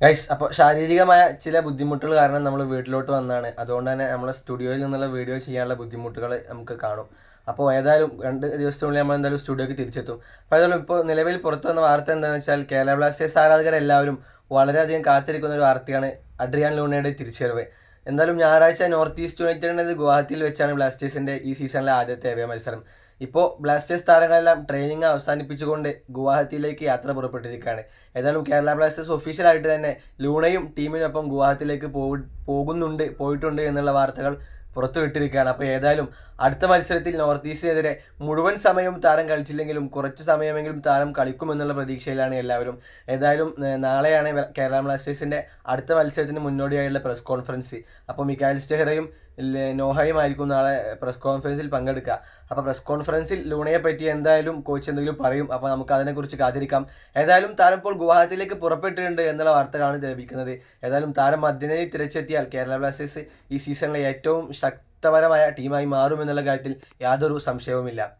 Guys അപ്പോൾ ശാരീരികമായ ചില ബുദ്ധിമുട്ടുകൾ കാരണം നമ്മൾ വീട്ടിലോട്ട് വന്നാണ്. അതുകൊണ്ട് തന്നെ നമ്മളെ സ്റ്റുഡിയോയിൽ നിന്നുള്ള വീഡിയോ ചെയ്യാനുള്ള ബുദ്ധിമുട്ടുകൾ നമുക്ക് കാണും. അപ്പോൾ ഏതായാലും രണ്ട് ദിവസത്തിനുള്ളിൽ നമ്മൾ എന്തായാലും സ്റ്റുഡിയോക്ക് തിരിച്ചെത്തും. അപ്പോൾ ഏതായാലും ഇപ്പോൾ നിലവിൽ പുറത്തു വന്ന വാർത്ത എന്താണെന്ന് വെച്ചാൽ കേരള ബ്ലാസ്റ്റേഴ്സ് ആരാധകരെല്ലാവരും വളരെയധികം കാത്തിരിക്കുന്ന ഒരു വാർത്തയാണ് അഡ്രിയാൻ ലൂണയുടെ തിരിച്ചുവരവ് എന്തായാലും ഞായറാഴ്ച നോർത്ത് ഈസ്റ്റ് യുണൈറ്റഡിന്റെ ഗുവാഹത്തിയിൽ വെച്ചാണ് ബ്ലാസ്റ്റേഴ്സിന്റെ ഈ സീസണിലെ ആദ്യത്തെ അവയ മത്സരം ഇപ്പോൾ ബ്ലാസ്റ്റേഴ്സ് താരങ്ങളെല്ലാം ട്രെയിനിങ് അവസാനിപ്പിച്ചുകൊണ്ട് ഗുവാഹത്തിയിലേക്ക് യാത്ര പുറപ്പെട്ടിരിക്കുകയാണ്. ഏതായാലും കേരള ബ്ലാസ്റ്റേഴ്സ് ഒഫീഷ്യലായിട്ട് തന്നെ ലൂണയും ടീമിനൊപ്പം ഗുവാഹത്തിയിലേക്ക് പോകുന്നുണ്ട് പോയിട്ടുണ്ട് എന്നുള്ള വാർത്തകൾ പുറത്തുവിട്ടിരിക്കുകയാണ്. അപ്പോൾ ഏതായാലും അടുത്ത മത്സരത്തിൽ നോർത്ത് ഈസ്റ്റിനെതിരെ മുഴുവൻ സമയവും താരം കളിച്ചില്ലെങ്കിലും കുറച്ച് സമയമെങ്കിലും താരം കളിക്കുമെന്നുള്ള പ്രതീക്ഷയിലാണ് എല്ലാവരും. ഏതായാലും നാളെയാണ് കേരള ബ്ലാസ്റ്റേഴ്സിന്റെ അടുത്ത മത്സരത്തിന് മുന്നോടിയായുള്ള പ്രസ് കോൺഫറൻസ് അപ്പോൾ മിക്കാൽ സ്റ്റെഹറയും ല- നോഹയും ആയിരിക്കും നാളെ പ്രസ് കോൺഫറൻസിൽ പങ്കെടുക്കുക. അപ്പോൾ പ്രസ് കോൺഫറൻസിൽ ലൂണയെ പറ്റി എന്തായാലും കോച്ച് എന്തെങ്കിലും പറയും. അപ്പോൾ നമുക്ക് അതിനെക്കുറിച്ച് കാത്തിരിക്കാം. ഏതായാലും താരം ഇപ്പോൾ ഗുവാഹത്തിയിലേക്ക് പുറപ്പെട്ടിട്ടുണ്ട് എന്നുള്ള വാർത്തകളാണ് ലഭിക്കുന്നത്. ഏതായാലും താരം മധ്യനിരയിൽ തിരിച്ചെത്തിയാൽ കേരള ബ്ലാസ്റ്റേഴ്സ് ഈ സീസണിലെ ഏറ്റവും ശക്തപരമായ ടീമായി മാറുമെന്നുള്ള കാര്യത്തിൽ യാതൊരു സംശയവുമില്ല.